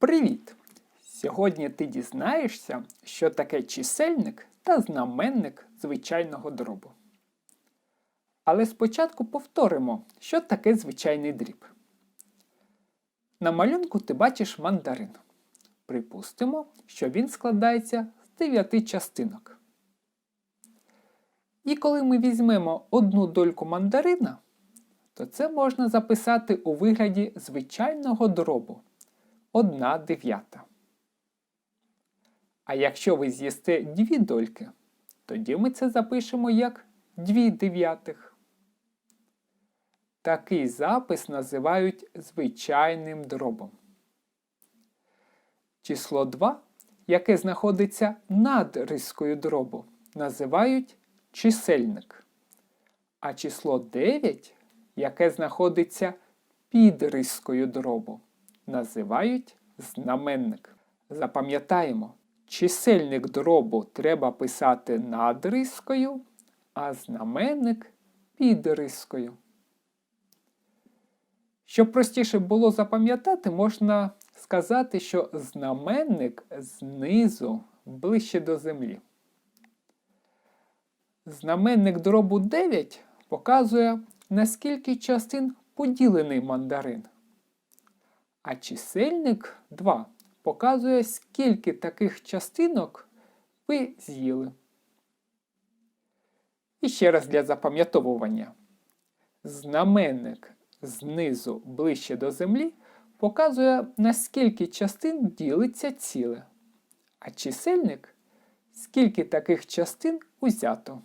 Привіт! Сьогодні ти дізнаєшся, що таке чисельник та знаменник звичайного дробу. Але спочатку повторимо, що таке звичайний дріб. На малюнку ти бачиш мандарин. Припустимо, що він складається з 9 частинок. І коли ми візьмемо одну дольку мандарина, то це можна записати у вигляді звичайного дробу 1 дев'ята. А якщо ви з'їсте дві дольки, тоді ми це запишемо як 2 дев'ятих. Такий запис називають звичайним дробом. Число 2, яке знаходиться над рискою дробу, називають чисельник. А число 9, яке знаходиться під рискою дробу, називають знаменник. Запам'ятаємо, чисельник дробу треба писати над рискою, а знаменник під рискою. Щоб простіше було запам'ятати, можна сказати, що знаменник знизу ближче до землі. Знаменник дробу 9 показує, наскільки частин поділений мандарин. А чисельник 2 показує, скільки таких частинок ви з'їли. І ще раз для запам'ятовування. Знаменник знизу ближче до землі показує, наскільки частин ділиться ціле. А чисельник скільки таких частин узято.